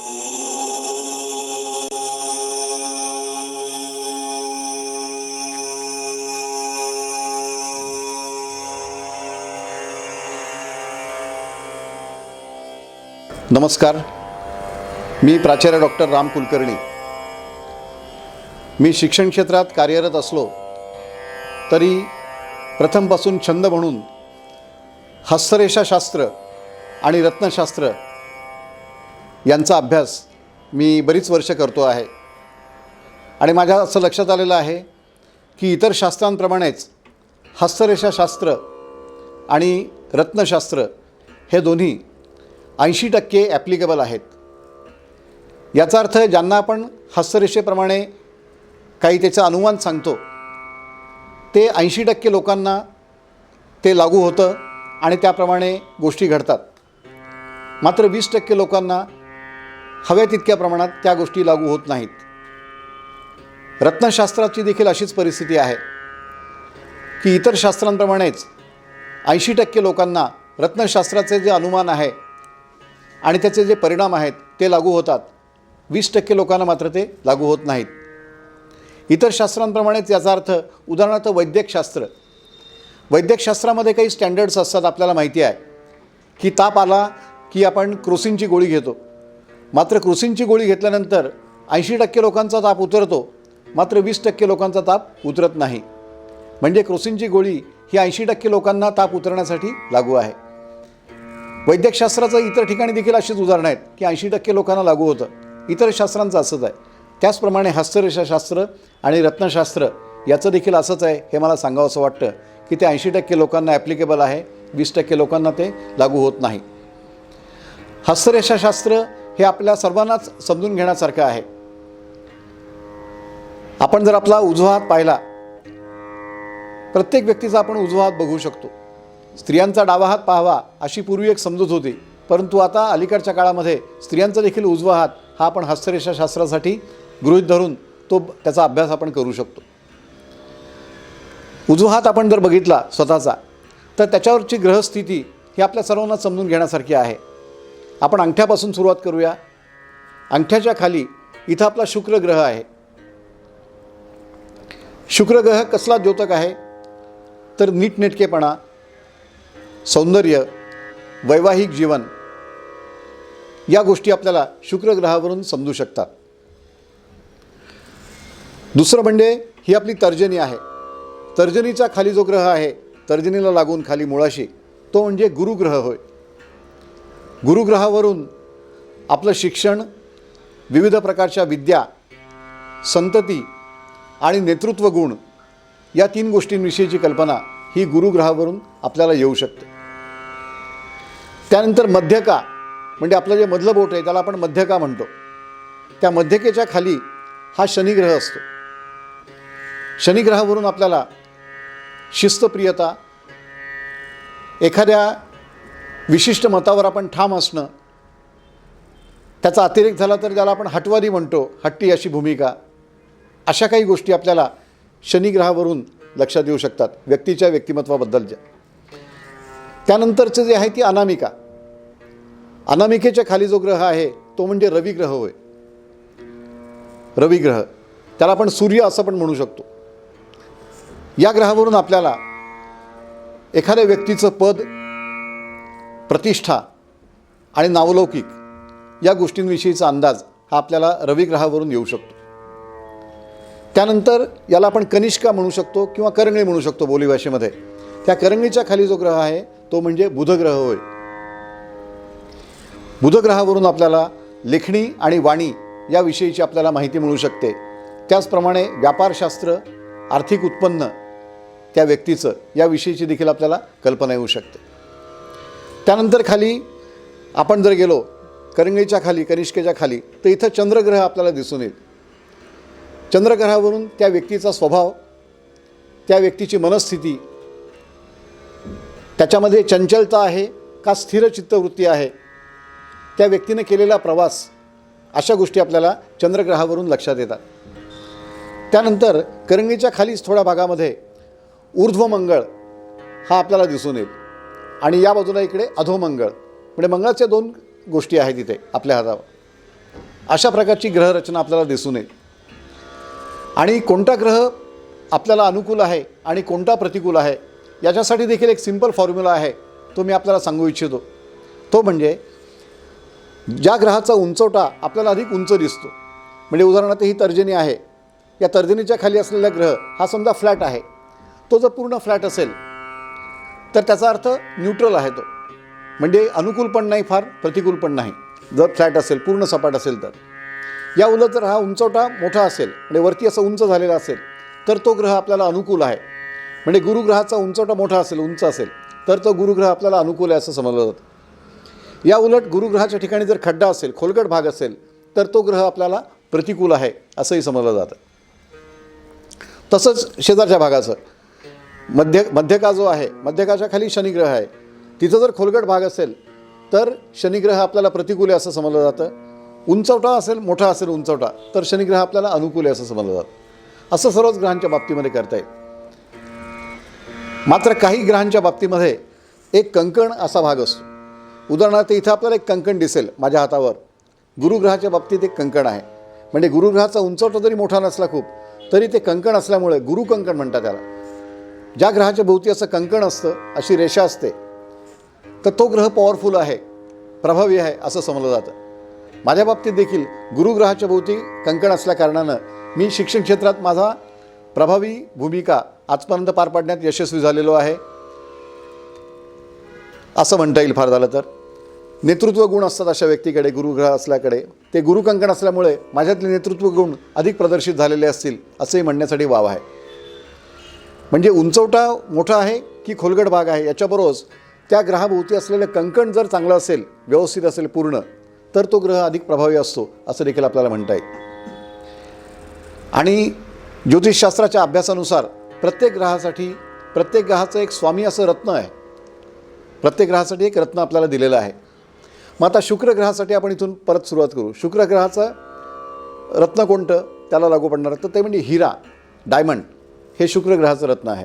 नमस्कार. मी प्राचार्य डॉक्टर राम कुलकर्णी. मी शिक्षण क्षेत्रात कार्यरत असलो तरी प्रथमपासून छंद म्हणून हस्तरेषाशास्त्र आणि रत्नशास्त्र यांचा अभ्यास मी बरीच वर्ष करतो आहे. आणि माझ्या असं लक्षात आलेलं आहे की इतर शास्त्रांप्रमाणेच हस्तरेषाशास्त्र आणि रत्नशास्त्र हे दोन्ही ऐंशी टक्के ॲप्लिकेबल आहेत. याचा अर्थ ज्यांना आपण हस्तरेषेप्रमाणे काही त्याचा अनुमान सांगतो ते ऐंशी टक्के लोकांना ते लागू होतं आणि त्याप्रमाणे गोष्टी घडतात. मात्र वीस टक्के लोकांना हव्या तितक्या प्रमाणात त्या गोष्टी लागू होत नाहीत. रत्नशास्त्राची देखील अशीच परिस्थिती आहे की इतर शास्त्रांप्रमाणेच ऐंशी टक्के लोकांना रत्नशास्त्राचे जे अनुमान आहे आणि त्याचे जे परिणाम आहेत ते लागू होतात. वीस टक्के लोकांना मात्र ते लागू होत नाहीत. इतर शास्त्रांप्रमाणेच याचा अर्थ उदाहरणार्थ वैद्यकशास्त्र. वैद्यकशास्त्रामध्ये काही स्टँडर्ड्स असतात आपल्याला माहिती आहे. की ताप आला की आपण क्रोसिनची गोळी घेतो. मात्र क्रोसिनची गोळी घेतल्यानंतर ऐंशी टक्के लोकांचा ताप उतरतो मात्र वीस टक्के लोकांचा ताप उतरत नाही. म्हणजे क्रोसिनची गोळी ही ऐंशी टक्के लोकांना ताप उतरण्यासाठी लागू आहे. वैद्यकशास्त्राचं इतर ठिकाणी देखील अशीच उदाहरणं आहेत की ऐंशी टक्के लोकांना लागू होतं. इतर शास्त्रांचं असंच आहे. त्याचप्रमाणे हस्तरेषाशास्त्र आणि रत्नशास्त्र याचं देखील असंच आहे हे मला सांगावं असं वाटतं की ते ऐंशी टक्के लोकांना ॲप्लिकेबल आहे वीस टक्के लोकांना ते लागू होत नाही. हस्तरेषाशास्त्र हे आपल्या सर्वांनाच समजून घेण्यासारखं आहे. आपण जर आपला उजवा हात पाहिला प्रत्येक व्यक्तीचा आपण उजवा हात बघू शकतो. स्त्रियांचा डावा हात पाहावा अशी पूर्वी एक समजूत होती. परंतु आता अलीकडच्या काळामध्ये स्त्रियांचा देखील उजवा हात हा आपण हस्तरेषाशास्त्रासाठी गृहीत धरून तो त्याचा अभ्यास आपण करू शकतो. उजवा हात आपण जर बघितला स्वतःचा तर त्याच्यावरची ग्रहस्थिती ही आपल्या सर्वांना समजून घेण्यासारखी आहे. आपण अंगठ्यापासून सुरुवात करूया. अंगठ्याच्या खाली इथं आपला शुक्र ग्रह आहे. शुक्र ग्रह कसला द्योतक आहे? तर नीटनेटकेपणा सौंदर्य वैवाहिक जीवन या गोष्टी आपल्याला शुक्र ग्रहावरून समजू शकतात. दुसरं म्हणजे ही आपली तर्जनी आहे. तर्जनीचा खाली जो ग्रह आहे तर्जनीला लागून खाली मुळाशी तो म्हणजे गुरुग्रह होय. गुरुग्रहावरून आपलं शिक्षण विविध प्रकारच्या विद्या संतती आणि नेतृत्व गुण या तीन गोष्टींविषयीची कल्पना ही गुरुग्रहावरून आपल्याला येऊ शकते. त्यानंतर मध्यका म्हणजे आपलं जे मधलं बोट आहे त्याला आपण मध्यका म्हणतो. त्या मध्यकेच्या खाली हा शनिग्रह असतो. शनिग्रहावरून आपल्याला शिस्तप्रियता एखाद्या विशिष्ट मतावर आपण ठाम असणं त्याचा अतिरेक झाला तर ज्याला आपण हटवादी म्हणतो हट्टी अशी भूमिका अशा काही गोष्टी आपल्याला शनिग्रहावरून लक्षात येऊ शकतात व्यक्तीच्या व्यक्तिमत्वाबद्दलच्या त्यानंतरचं जे आहे ती अनामिका. अनामिकेच्या खाली जो ग्रह आहे तो म्हणजे रविग्रह होय. रविग्रह त्याला आपण सूर्य असं पण म्हणू शकतो. या ग्रहावरून आपल्याला एखाद्या व्यक्तीचं पद प्रतिष्ठा आणि नावलौकिक या गोष्टींविषयीचा अंदाज हा आपल्याला रविग्रहावरून येऊ शकतो. त्यानंतर याला आपण कनिष्का म्हणू शकतो किंवा करंगळी म्हणू शकतो बोलीभाषेमध्ये त्या करंगळीच्या खाली जो ग्रह आहे तो म्हणजे बुधग्रह होय. बुधग्रहावरून आपल्याला लेखणी आणि वाणी याविषयीची आपल्याला माहिती मिळू शकते. त्याचप्रमाणे व्यापारशास्त्र आर्थिक उत्पन्न त्या व्यक्तीचं याविषयीची देखील आपल्याला कल्पना येऊ शकते. त्यानंतर खाली आपण जर गेलो करंगळीच्या खाली कनिष्केच्या खाली तर इथं चंद्रग्रह आपल्याला दिसून येईल. चंद्रग्रहावरून त्या व्यक्तीचा स्वभाव त्या व्यक्तीची मनस्थिती त्याच्यामध्ये चंचलता आहे का स्थिर चित्तवृत्ती आहे त्या व्यक्तीने केलेला प्रवास अशा गोष्टी आपल्याला चंद्रग्रहावरून लक्षात येतात. त्यानंतर करंगीच्या खालीच थोड्या भागामध्ये ऊर्ध्वमंगळ हा आपल्याला दिसून येईल. आणि या बाजूला इकडे अधोमंगळ म्हणजे मंगळाच्या दोन गोष्टी आहेत इथे आपल्या हातावर. अशा प्रकारची ग्रहरचना आपल्याला दिसून येईल. आणि कोणता ग्रह आपल्याला अनुकूल आहे आणि कोणता प्रतिकूल आहे याच्यासाठी देखील एक सिंपल फॉर्म्युला आहे तो मी आपल्याला सांगू इच्छितो. तो म्हणजे ज्या ग्रहाचा उंचवटा आपल्याला अधिक उंच दिसतो म्हणजे उदाहरणार्थ ही तर्जनी आहे. या तर्जनीच्या खाली असलेला ग्रह हा समजा फ्लॅट आहे. तो जर पूर्ण फ्लॅट असेल तर त्याचा अर्थ न्यूट्रल आहे तो. म्हणजे अनुकूल पण नाही फार प्रतिकूल पण नाही. जर फ्लॅट असेल पूर्ण सपाट असेल तर. या उलट जर हा उंचवटा मोठा असेल म्हणजे वरती असं उंच झालेला असेल तर तो ग्रह आपल्याला अनुकूल आहे. म्हणजे गुरुग्रहाचा उंचवटा मोठा असेल उंच असेल तर तो गुरुग्रह आपल्याला अनुकूल आहे असं समजलं जातं. या उलट गुरुग्रहाच्या ठिकाणी जर खड्डा असेल खोलगट भाग असेल तर तो ग्रह आपल्याला प्रतिकूल आहे असंही समजलं जातं. तसंच शेजारच्या भागाचं. मध्य मध्यका जो आहे मध्यकाच्या खाली शनिग्रह आहे तिथं जर खोलगट भाग असेल तर शनिग्रह आपल्याला प्रतिकूल आहे असं समजलं जातं. उंचवटा असेल मोठा असेल उंचवटा तर शनिग्रह आपल्याला अनुकूल आहे असं समजलं जातं. असं सर्वच ग्रहांच्या बाबतीमध्ये करता येईल. मात्र काही ग्रहांच्या बाबतीमध्ये एक कंकण असा भाग असतो. उदाहरणार्थ इथं आपल्याला एक कंकण दिसेल माझ्या हातावर. गुरुग्रहाच्या बाबतीत एक कंकण आहे. म्हणजे गुरुग्रहाचा उंचवटा जरी मोठा नसला खूप तरी ते कंकण असल्यामुळे गुरुकंकण म्हणतात त्याला. ज्या ग्रहाच्या भोवती असं कंकण असतं अशी रेषा असते तर तो ग्रह पॉवरफुल आहे प्रभावी आहे असं समजलं जातं. माझ्या बाबतीत देखील गुरुग्रहाच्या भोवती कंकण असल्याकारणानं मी शिक्षण क्षेत्रात माझा प्रभावी भूमिका आजपर्यंत पार पाडण्यात यशस्वी झालेलो आहे. असं म्हणता येईल फार झालं तर. नेतृत्व गुण असतात अशा व्यक्तीकडे गुरुग्रह असल्याकडे. ते गुरुकंकण असल्यामुळे माझ्यातले नेतृत्व गुण अधिक प्रदर्शित झालेले असतील असंही म्हणण्यासाठी वाव आहे. म्हणजे उंचवटा मोठा आहे की खोलगट भाग आहे याच्याबरोबरच त्या ग्रहाभोवती असलेलं कंकण जर चांगलं असेल व्यवस्थित असेल पूर्ण तर तो ग्रह अधिक प्रभावी असतो असं देखील आपल्याला म्हणता येईल. आणि ज्योतिषशास्त्राच्या अभ्यासानुसार प्रत्येक ग्रहासाठी प्रत्येक ग्रहाचं एक स्वामी असं रत्न आहे. प्रत्येक ग्रहासाठी एक रत्न आपल्याला दिलेलं आहे. मग आता शुक्र ग्रहासाठी आपण इथून परत सुरुवात करू. शुक्र ग्रहाचं रत्न कोणतं? त्याला लागू पडणार तर ते म्हणजे हिरा डायमंड. हे शुक्र ग्रहाचं रत्न आहे.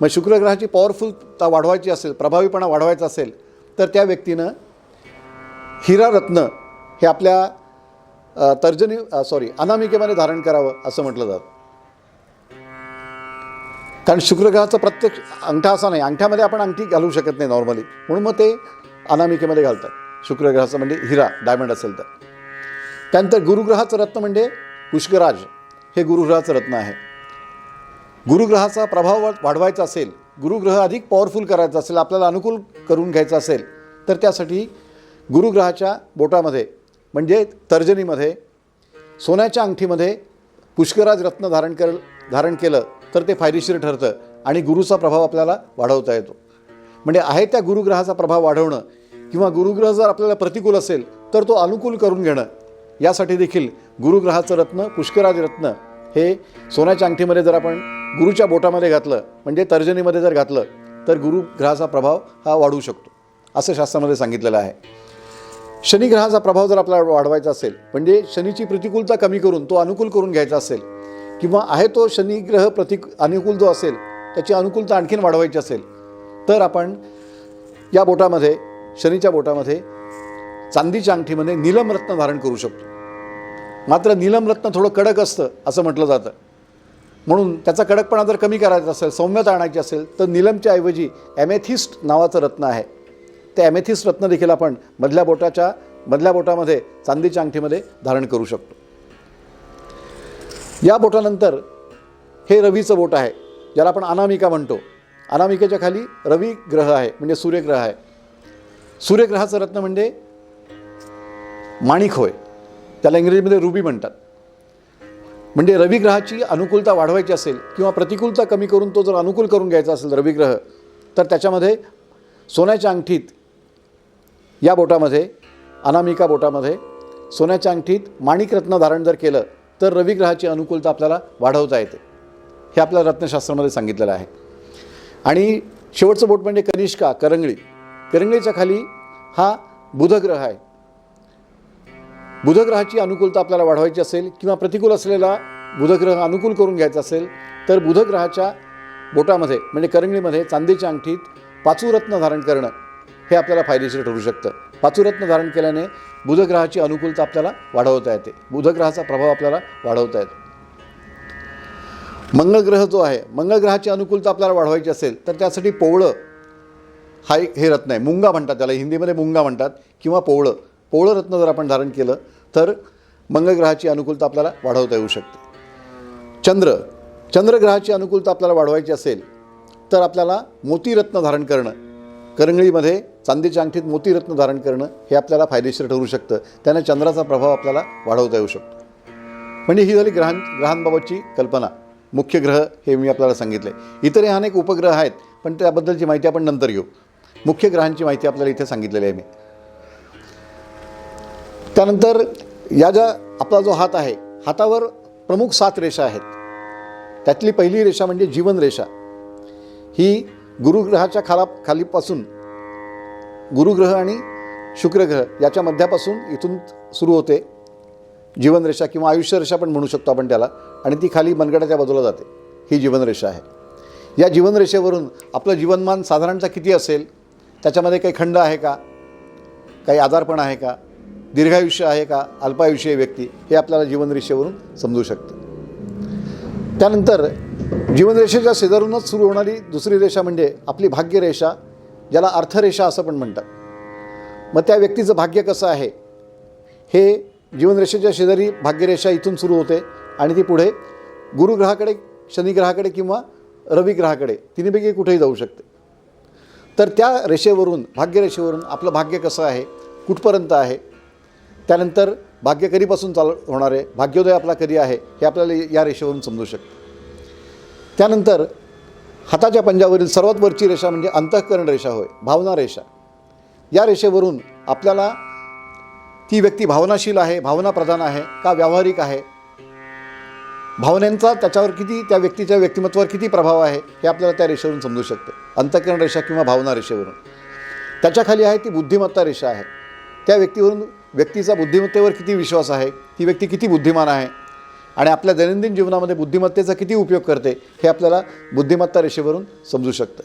मग शुक्र ग्रहाची पॉवरफुलता वाढवायची असेल प्रभावीपणा वाढवायचा असेल तर त्या व्यक्तीनं हिरा रत्न हे आपल्या तर्जनी सॉरी अनामिकेमध्ये धारण करावं असं म्हटलं जातं. कारण शुक्रग्रहाचा प्रत्येक अंगठा असा नाही अंगठ्यामध्ये आपण अंगठी घालू शकत नाही नॉर्मली म्हणून मग ते अनामिकेमध्ये घालतात. शुक्रग्रहाचं म्हणजे हिरा डायमंड असेल तर. त्यानंतर गुरुग्रहाचं रत्न म्हणजे पुष्कराज. हे गुरुग्रहाचं रत्न आहे. गुरुग्रहाचा प्रभाव वाढवायचा असेल गुरुग्रह अधिक पॉवरफुल करायचा असेल आपल्याला अनुकूल करून घ्यायचा असेल तर त्यासाठी गुरुग्रहाच्या बोटामध्ये म्हणजे तर्जनीमध्ये सोन्याच्या अंगठीमध्ये पुष्कराज रत्न धारण कर धारण केलं तर ते फायदेशीर ठरतं आणि गुरुचा प्रभाव आपल्याला वाढवता येतो. म्हणजे आहे त्या गुरुग्रहाचा प्रभाव वाढवणं किंवा गुरुग्रह जर आपल्याला प्रतिकूल असेल तर तो अनुकूल करून घेणं यासाठी देखील गुरुग्रहाचं रत्न पुष्कराज रत्न हे सोन्याच्या अंगठीमध्ये जर आपण गुरुच्या बोटामध्ये घातलं म्हणजे तर्जनीमध्ये जर घातलं तर गुरुग्रहाचा प्रभाव हा वाढू शकतो. असं शास्त्रामध्ये सांगितलेलं आहे. शनिग्रहाचा प्रभाव जर आपल्याला वाढवायचा असेल म्हणजे शनीची प्रतिकूलता कमी करून तो अनुकूल करून घ्यायचा असेल किंवा आहे तो शनिग्रह प्रतिक अनुकूल जो असेल त्याची अनुकूलता आणखीन वाढवायची असेल तर आपण या बोटामध्ये शनीच्या बोटामध्ये चांदीच्या अंगठीमध्ये नीलमरत्न धारण करू शकतो. मात्र नीलम रत्न थोडं कडक असतं असं म्हटलं जातं. म्हणून त्याचा कडकपणा जर कमी करायचा असेल सौम्यता आणायची असेल तर निलमच्या ऐवजी ॲमेथिस्ट नावाचं रत्न आहे. ते ॲमेथिस्ट रत्न देखील आपण मधल्या बोटाच्या मधल्या बोटामध्ये चांदीच्या अंगठीमध्ये धारण करू शकतो. या बोटानंतर हे रवीचं बोट आहे ज्याला आपण अनामिका म्हणतो. अनामिकेच्या खाली रवी ग्रह आहे म्हणजे सूर्यग्रह आहे. सूर्यग्रहाचं रत्न म्हणजे माणिक होय. त्याला इंग्रजीमध्ये रुबी म्हणतात. म्हणजे रविग्रहाची अनुकूलता वाढवायची असेल किंवा प्रतिकूलता कमी करून तो जर अनुकूल करून घ्यायचा असेल रविग्रह तर त्याच्यामध्ये सोन्याच्या अंगठीत या बोटामध्ये अनामिका बोटामध्ये सोन्याच्या अंगठीत माणिकरत्न धारण जर केलं तर रविग्रहाची अनुकूलता आपल्याला वाढवता येते. हे आपल्या रत्नशास्त्रामध्ये सांगितलेलं आहे. आणि शेवटचं बोट म्हणजे कनिष्का करंगळी. करंगळीच्या खाली हा बुधग्रह आहे. बुधग्रहाची अनुकूलता आपल्याला वाढवायची असेल किंवा प्रतिकूल असलेला बुधग्रह अनुकूल करून घ्यायचा असेल तर बुधग्रहाच्या बोटामध्ये म्हणजे करंगळीमध्ये चांदीच्या अंगठीत पाचूरत्न धारण करणं हे आपल्याला फायदेशीर ठरू शकतं. पाचूरत्न धारण केल्याने बुधग्रहाची अनुकूलता आपल्याला वाढवता येते. बुधग्रहाचा प्रभाव आपल्याला वाढवता येतो. मंगळग्रह जो आहे मंगळग्रहाची अनुकूलता आपल्याला वाढवायची असेल तर त्यासाठी पोवळं हा एक हे रत्न आहे. मुंगा म्हणतात त्याला. हिंदीमध्ये मुंगा म्हणतात किंवा पोवळं. पोळरत्न जर आपण धारण केलं तर मंगळ ग्रहाची अनुकूलता आपल्याला वाढवता येऊ शकते. चंद्र चंद्रग्रहाची अनुकूलता आपल्याला वाढवायची असेल तर आपल्याला मोतीरत्न धारण करणं करंगळीमध्ये चांदीच्या अंगठीत मोतीरत्न धारण करणं हे आपल्याला फायदेशीर ठरू शकतं. त्याने चंद्राचा प्रभाव आपल्याला वाढवता येऊ शकतो. म्हणजे ही झाली ग्रहां ग्रहांबाबतची कल्पना. मुख्य ग्रह हे मी आपल्याला सांगितले. इतरही अनेक उपग्रह आहेत पण त्याबद्दलची माहिती आपण नंतर घेऊ. मुख्य ग्रहांची माहिती आपल्याला इथे सांगितलेली आहे मी. त्यानंतर या ज्या आपला जो हात आहे हातावर प्रमुख सात रेषा आहेत. त्यातली पहिली रेषा म्हणजे जीवन रेषा. ही गुरुग्रहाच्या खाला खालीपासून गुरुग्रह आणि शुक्रग्रह याच्या मध्यापासून इथून सुरू होते. जीवनरेषा किंवा आयुष्यरेषा पण म्हणू शकतो आपण त्याला. आणि ती खाली मनगडाच्या बाजूला जाते. ही जीवनरेषा आहे. या जीवनरेषेवरून आपलं जीवनमान साधारणतः किती असेल? त्याच्यामध्ये काही खंड आहे का? काही आजारपण आहे का? दीर्घायुष्य आहे का अल्पायुष्य व्यक्ती हे आपल्याला जीवनरेषेवरून समजू शकतं. त्यानंतर जीवनरेषेच्या शेजारूनच सुरू होणारी दुसरी रेषा म्हणजे आपली भाग्यरेषा ज्याला अर्थरेषा असं पण म्हणतात. मग त्या व्यक्तीचं भाग्य कसं आहे? हे जीवनरेषेच्या शेजारी भाग्यरेषा इथून सुरू होते आणि ती पुढे गुरुग्रहाकडे शनिग्रहाकडे किंवा रविग्रहाकडे तिन्हीपैकी कुठेही जाऊ शकते. तर त्या रेषेवरून भाग्यरेषेवरून आपलं भाग्य कसं आहे? कुठपर्यंत आहे? त्यानंतर भाग्य कधीपासून चालू होणार आहे? भाग्योदय आपला कधी आहे? हे आपल्याला या रेषेवरून समजू शकतं. त्यानंतर हाताच्या पंजावरील सर्वात वरची रेषा म्हणजे अंतःकरण रेषा होय भावना रेषा. या रेषेवरून आपल्याला ती व्यक्ती भावनाशील आहे भावनाप्रधान आहे का व्यावहारिक आहे? भावनांचा त्याच्यावर किती त्या व्यक्तीच्या व्यक्तिमत्वावर किती प्रभाव आहे? हे आपल्याला त्या रेषेवरून समजू शकतं. अंतःकरण रेषा किंवा भावना रेषेवरून. त्याच्याखाली आहे ती बुद्धिमत्ता रेषा आहे. त्या व्यक्तीवरून व्यक्तीचा बुद्धिमत्तेवर किती विश्वास आहे ती व्यक्ती किती बुद्धिमान आहे आणि आपल्या दैनंदिन जीवनामध्ये बुद्धिमत्तेचा किती उपयोग करते हे आपल्याला बुद्धिमत्ता रेषेवरून समजू शकतं.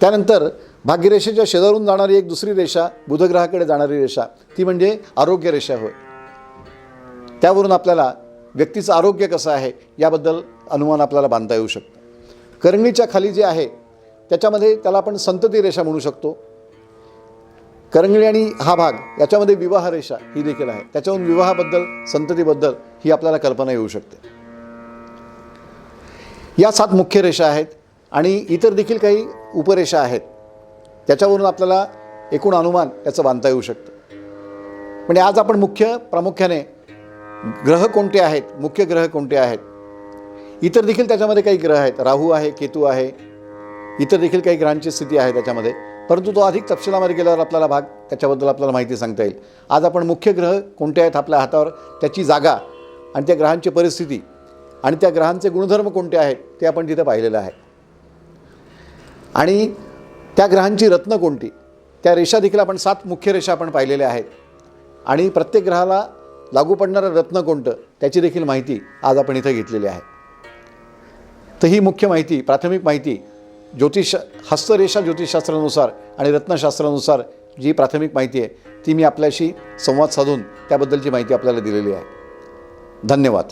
त्यानंतर भाग्यरेषेच्या शेजारून जाणारी एक दुसरी रेषा बुधग्रहाकडे जाणारी रेषा ती म्हणजे आरोग्य रेषा होय. त्यावरून आपल्याला व्यक्तीचं आरोग्य कसं आहे याबद्दल अनुमान आपल्याला बांधता येऊ शकतं. करंगळीच्या खाली जे आहे त्याच्यामध्ये त्याला आपण संतती रेषा म्हणू शकतो. करंगळी आणि हा भाग याच्यामध्ये विवाह रेषा ही देखील आहे. त्याच्यावरून विवाहाबद्दल संततीबद्दल ही आपल्याला कल्पना येऊ शकते. या सात मुख्य रेषा आहेत आणि इतर देखील काही उपरेषा आहेत. त्याच्यावरून आपल्याला एकूण अनुमान याचं बांधता येऊ शकतं. म्हणजे आज आपण मुख्य प्रामुख्याने ग्रह कोणते आहेत मुख्य ग्रह कोणते आहेत? इतर देखील त्याच्यामध्ये काही ग्रह आहेत. राहू आहे केतू आहे. इतर देखील काही ग्रहांची स्थिती आहे त्याच्यामध्ये. परंतु तो अधिक तपशिलामध्ये गेल्यावर आपल्याला भाग त्याच्याबद्दल आपल्याला माहिती सांगता येईल. आज आपण मुख्य ग्रह कोणते आहेत आपल्या हातावर त्याची जागा आणि त्या ग्रहांची परिस्थिती आणि त्या ग्रहांचे गुणधर्म कोणते आहेत ते आपण तिथं पाहिलेलं आहे. आणि त्या ग्रहांची रत्न कोणती? त्या रेषा देखील आपण सात मुख्य रेषा आपण पाहिलेल्या आहेत. आणि प्रत्येक ग्रहाला लागू पडणारं रत्न कोणतं त्याची देखील माहिती आज आपण इथं घेतलेली आहे. तर ही मुख्य माहिती प्राथमिक माहिती ज्योतिष हस्तरेषा ज्योतिषशास्त्रानुसार आणि रत्नशास्त्रानुसार जी प्राथमिक माहिती आहे ती मी आपल्याशी संवाद साधून त्याबद्दलची माहिती आपल्याला दिलेली आहे. धन्यवाद.